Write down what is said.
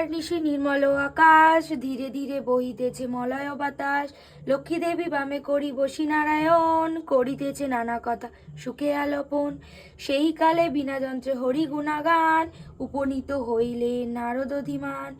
পূর্ণিমার নিশি নির্মল আকাশ, ধীরে ধীরে বহিতেছে মলয় বাতাস। লক্ষ্মী দেবী বামে করি বসি নারায়ণ করিতেছে নানা কথা সুখে আলোপন। সেই কালে বিনা যন্ত্রে হরি গুণাগান, উপনীত হইলে নারদ অধিমান।